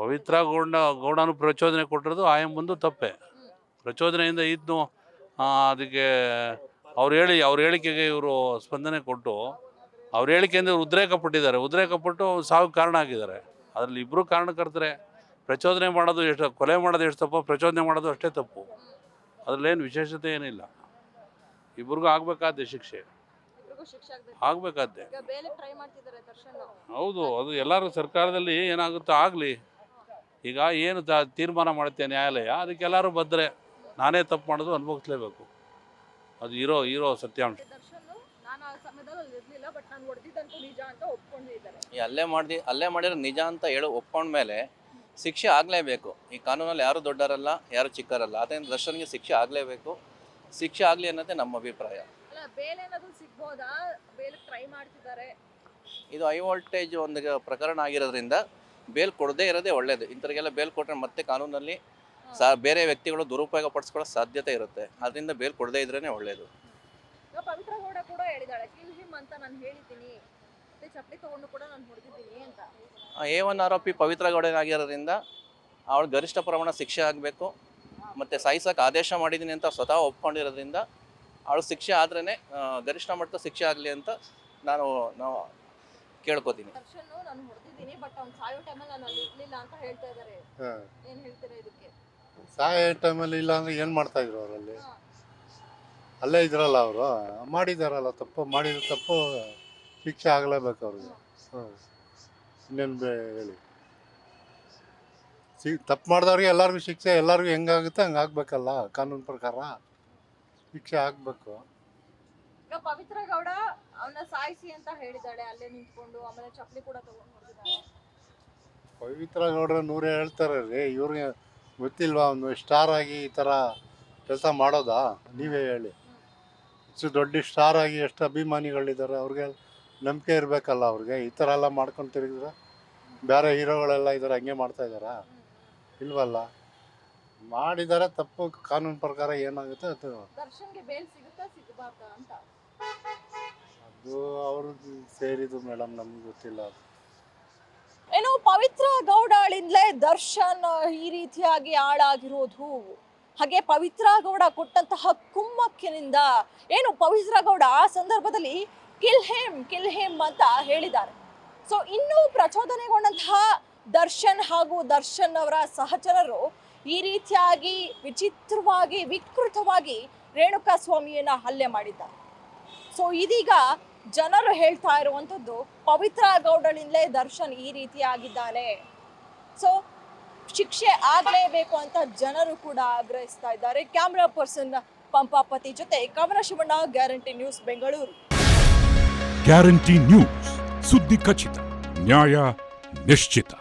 ಪವಿತ್ರ ಗೌಡ ಗೌಡನು ಪ್ರಚೋದನೆ ಕೊಟ್ಟಿರೋದು ಆಯಂ ಬಂದು ತಪ್ಪೆ. ಪ್ರಚೋದನೆಯಿಂದ ಇದ್ದು ಅದಕ್ಕೆ ಅವ್ರು ಹೇಳಿ ಅವ್ರ ಹೇಳಿಕೆಗೆ ಇವರು ಸ್ಪಂದನೆ ಕೊಟ್ಟು ಅವ್ರ ಹೇಳಿಕೆಯಿಂದ ಇವ್ರು ಉದ್ರೇಕ ಪಟ್ಟಿದ್ದಾರೆ. ಉದ್ರೇಕ ಪಟ್ಟು ಸಾವಿಗೆ ಕಾರಣ ಆಗಿದ್ದಾರೆ. ಅದರಲ್ಲಿ ಇಬ್ಬರು ಕಾರಣಕರ್ತರೆ. ಪ್ರಚೋದನೆ ಮಾಡೋದು ಎಷ್ಟು ಕೊಲೆ ಮಾಡೋದು ಎಷ್ಟು ತಪ್ಪು ಪ್ರಚೋದನೆ ಮಾಡೋದು ಅಷ್ಟೇ ತಪ್ಪು. ಅದರಲ್ಲೇನು ವಿಶೇಷತೆ ಏನಿಲ್ಲ. ಇಬ್ರಿಗೂ ಆಗಬೇಕಾದ ಶಿಕ್ಷೆ. ಆಗಬೇಕಾದ್ದೆ ಈಗ ಬೇಲೆ ಟ್ರೈ ಮಾಡ್ತಿದ್ದಾರೆ ದರ್ಶನ್ ಹೌದು ಅದು ಎಲ್ಲರೂ ಸರ್ಕಾರದಲ್ಲಿ ಏನಾಗುತ್ತೋ ಆಗಲಿ. ಈಗ ಏನು ತ ತೀರ್ಮಾನ ಮಾಡುತ್ತೆ ನ್ಯಾಯಾಲಯ ಅದಕ್ಕೆಲ್ಲರೂ ಬದ್ದರೆ ನಾನೇ ತಪ್ಪು ಮಾಡೋದು ಅನುಭವಿಸ್ಲೇಬೇಕು. ಅದು ಇರೋ ಇರೋ ಸತ್ಯಾಂಶ. ದರ್ಶನ್ ನಾನು ಆ ಸಮಯದಲ್ಲಿ ಇರ್ಲಿಲ್ಲ ಬಟ್ ನಾನು ಹೊಡೆದಿದ್ದಂತೂ ನಿಜ ಅಂತ ಒಪ್ಕೊಂಡಿದ್ದಾರೆ. ಈ ಅಲ್ಲೇ ಮಾಡಿದ ಅಲ್ಲೇ ಮಾಡಿರೋ ನಿಜ ಅಂತ ಹೇಳಿ ಒಪ್ಕೊಂಡ್ಮೇಲೆ ಶಿಕ್ಷೆ ಆಗಲೇಬೇಕು. ಈ ಕಾನೂನಲ್ಲಿ ಯಾರು ದೊಡ್ಡರಲ್ಲ ಯಾರು ಚಿಕ್ಕರಲ್ಲ ಅದರಿಂದ ದರ್ಶನ್ಗೆ ಶಿಕ್ಷೆ ಆಗಲೇಬೇಕು. ಶಿಕ್ಷೆ ಆಗಲಿ ಅನ್ನೋದೇ ನಮ್ಮ ಅಭಿಪ್ರಾಯ. ಬೇಲ್ ಏನಾದ್ರು ಸಿಗ್ಬೋದಾ? ಬೇಲ್ ಟ್ರೈ ಮಾಡ್ತಿದ್ದಾರೆ. ಇದು ಹೈ ವೋಲ್ಟೇಜ್ ಒಂದು ಪ್ರಕರಣ ಆಗಿರೋದ್ರಿಂದ ಬೇಲ್ ಕೊಡದೇ ಇರೋದೇ ಒಳ್ಳೇದು. ಇಂಥವ್ರಿಗೆಲ್ಲ ಬೇಲ್ ಕೊಟ್ಟರೆ ಮತ್ತೆ ಕಾನೂನಲ್ಲಿ ಸಾ ಬೇರೆ ವ್ಯಕ್ತಿಗಳು ದುರುಪಯೋಗ ಪಡಿಸ್ಕೊಳ್ಳೋ ಸಾಧ್ಯತೆ ಇರುತ್ತೆ. ಅದರಿಂದ ಬೇಲ್ ಕೊಡದೇ ಇದ್ರೇ ಒಳ್ಳೇದು. ಈಗ ಪವಿತ್ರ ಗೌಡ ಕೂಡ ಹೇಳಿದಾಳೆ ಕಿಲ್ ಹಿಮ್ ಅಂತ ನಾನು ಹೇಳಿದ್ದೀನಿ. ಮತ್ತೆ ಚಪ್ಪಲಿ ತಗೊಂಡು ಕೂಡ ನಾನು ಹೊಡೆದಿದ್ದೀನಿ ಅಂತ. ಎ ಒನ್ ಆರೋಪಿ ಪವಿತ್ರ ಗೌಡನಾಗಿರೋದ್ರಿಂದ ಅವಳು ಗರಿಷ್ಠ ಪ್ರಮಾಣ ಶಿಕ್ಷೆ ಆಗಬೇಕು. ಮತ್ತು ಸಾಯಿಸೋಕೆ ಆದೇಶ ಮಾಡಿದ್ದೀನಿ ಅಂತ ಸ್ವತಃ ಒಪ್ಕೊಂಡಿರೋದ್ರಿಂದ ಅವಳು ಶಿಕ್ಷೆ ಆದ್ರೇ ಗರಿಷ್ಠ ಮಟ್ಟದ ಶಿಕ್ಷೆ ಆಗಲಿ ಅಂತ ನಾನು ನಾವು ಕೇಳ್ಕೊತೀನಿ. ಸಾಯೋ ಟೈಮಲ್ಲಿ ನಾನು ಅಲ್ಲಿ ಇರ್ಲಿಲ್ಲ ಅಂತ ಹೇಳ್ತಾ ಇದ್ದಾರೆ ಏನ್ ಹೇಳ್ತೀರಾ ಇದಕ್ಕೆ? ಸಾಯೋ ಟೈಮಲ್ಲಿ ಇಲ್ಲ ಅಂದ್ರೆ ಏನು ಮಾಡ್ತಾ ಇದ್ರು ಅವರಲ್ಲಿ? ಅಲ್ಲೇ ಇದ್ರಲ್ಲ ಅವರು ಮಾಡಿದಾರಲ್ಲ ತಪ್ಪು ಮಾಡಿದ ತಪ್ಪು ಶಿಕ್ಷೆ ಆಗಲೇಬೇಕು ಅವ್ರಿಗೆ. ಹ್ಞೂ ಇನ್ನೇನು ಬೇ ಹೇಳಿ? ಸಿ ತಪ್ಪು ಮಾಡಿದವ್ರಿಗೆ ಎಲ್ಲರಿಗೂ ಶಿಕ್ಷೆ ಎಲ್ಲರಿಗೂ ಹೆಂಗಾಗುತ್ತೆ ಹಂಗೆ ಆಗ್ಬೇಕಲ್ಲ ಕಾನೂನು ಪ್ರಕಾರ? ಶಿಕ್ಷೆ ಆಗ್ಬೇಕು. ಈಗ ಪವಿತ್ರ ಗೌಡ ಅವನ ಸಾಯಿಸಿ ಅಂತ ಹೇಳಿದಾಳೆ ಅಲ್ಲೇ ನಿಂತ್ಕೊಂಡು ಆಮೇಲೆ ಚಪ್ಪಲಿ ಕೂಡ ತಗೊಂಡು ಹೊಡೆದಿದ್ದಾಳೆ. ಪವಿತ್ರ ಗೌಡ್ರ ನೂರೇ ಹೇಳ್ತಾರೆ ರೀ ಇವ್ರಿಗೆ ಗೊತ್ತಿಲ್ವಾ ಒಂದು ಸ್ಟಾರ್ ಆಗಿ ಈ ಥರ ಕೆಲಸ ಮಾಡೋದಾ? ನೀವೇ ಹೇಳಿ. ಇಷ್ಟು ದೊಡ್ಡ ಸ್ಟಾರ್ ಆಗಿ ಎಷ್ಟು ಅಭಿಮಾನಿಗಳಿದ್ದಾರೆ ಅವ್ರಿಗೆ ನಂಬಿಕೆ ಇರಬೇಕಲ್ಲ ಅವ್ರಿಗೆ ಈ ಥರ ಎಲ್ಲ ಮಾಡ್ಕೊಂಡು ತಿರುಗಿದ್ರೆ ಬೇರೆ ಹೀರೋಗಳೆಲ್ಲ ಇದ್ದಾರೆ ಹಂಗೆ ಮಾಡ್ತಾ ಇದ್ದಾರಾ? ಇಲ್ವಲ್ಲ? ಮಾಡಿದ್ದಾರೆ ತಪ್ಪು ಕಾನೂನು ಪ್ರಕಾರ ಏನಾಗುತ್ತೆ ಅದು ದರ್ಶನ್ಗೆ ಬೇಲ್ ಸಿಗುತ್ತಾ ಸಿಗಬಾರ್ದಾ ಅಂತ? ಅದು ಅವರು ಸೇರಿದ್ರು ಮೇಡಮ್ ನಮ್ಗೆ ಗೊತ್ತಿಲ್ಲ ಅದು. ಏನು ಪವಿತ್ರ ಗೌಡಳಿಂದಲೇ ದರ್ಶನ್ ಈ ರೀತಿಯಾಗಿ ಹಾಳಾಗಿರೋದು ಹಾಗೆ ಪವಿತ್ರ ಗೌಡ ಕೊಟ್ಟಂತಹ ಕುಮ್ಮಕ್ಕಿನಿಂದ ಏನು ಪವಿತ್ರ ಗೌಡ ಆ ಸಂದರ್ಭದಲ್ಲಿ ಕಿಲ್ ಹೇಮ್ ಕಿಲ್ ಹೇಮ್ ಅಂತ ಹೇಳಿದ್ದಾರೆ. ಸೊ ಇನ್ನೂ ಪ್ರಚೋದನೆಗೊಂಡಂತಹ ದರ್ಶನ್ ಹಾಗೂ ದರ್ಶನ್ ಅವರ ಸಹಚರರು ಈ ರೀತಿಯಾಗಿ ವಿಚಿತ್ರವಾಗಿ, ವಿಕೃತವಾಗಿ ರೇಣುಕಾ ಸ್ವಾಮಿಯನ್ನ ಹಲ್ಲೆ ಮಾಡಿದ್ದಾರೆ. ಸೊ ಇದೀಗ ಜನರು ಹೇಳ್ತಾ ಇರುವಂಥದ್ದು ಪವಿತ್ರ ಗೌಡಳಿಂದಲೇ ದರ್ಶನ್ ಈ ರೀತಿ ಆಗಿದ್ದಾನೆ ಸೊ ಶಿಕ್ಷೆ ಆಗಲೇಬೇಕು ಅಂತ ಜನರು ಕೂಡ ಆಗ್ರಹಿಸ್ತಾ ಇದ್ದಾರೆ. ಕ್ಯಾಮ್ರಾ ಪರ್ಸನ್ ಪಂಪಾಪತಿ ಜೊತೆ Kavana Shivanna, guarantee news Bengaluru. Guarantee news, ಸುದ್ದಿ ಖಚಿತ, ನ್ಯಾಯ ನಿಶ್ಚಿತ.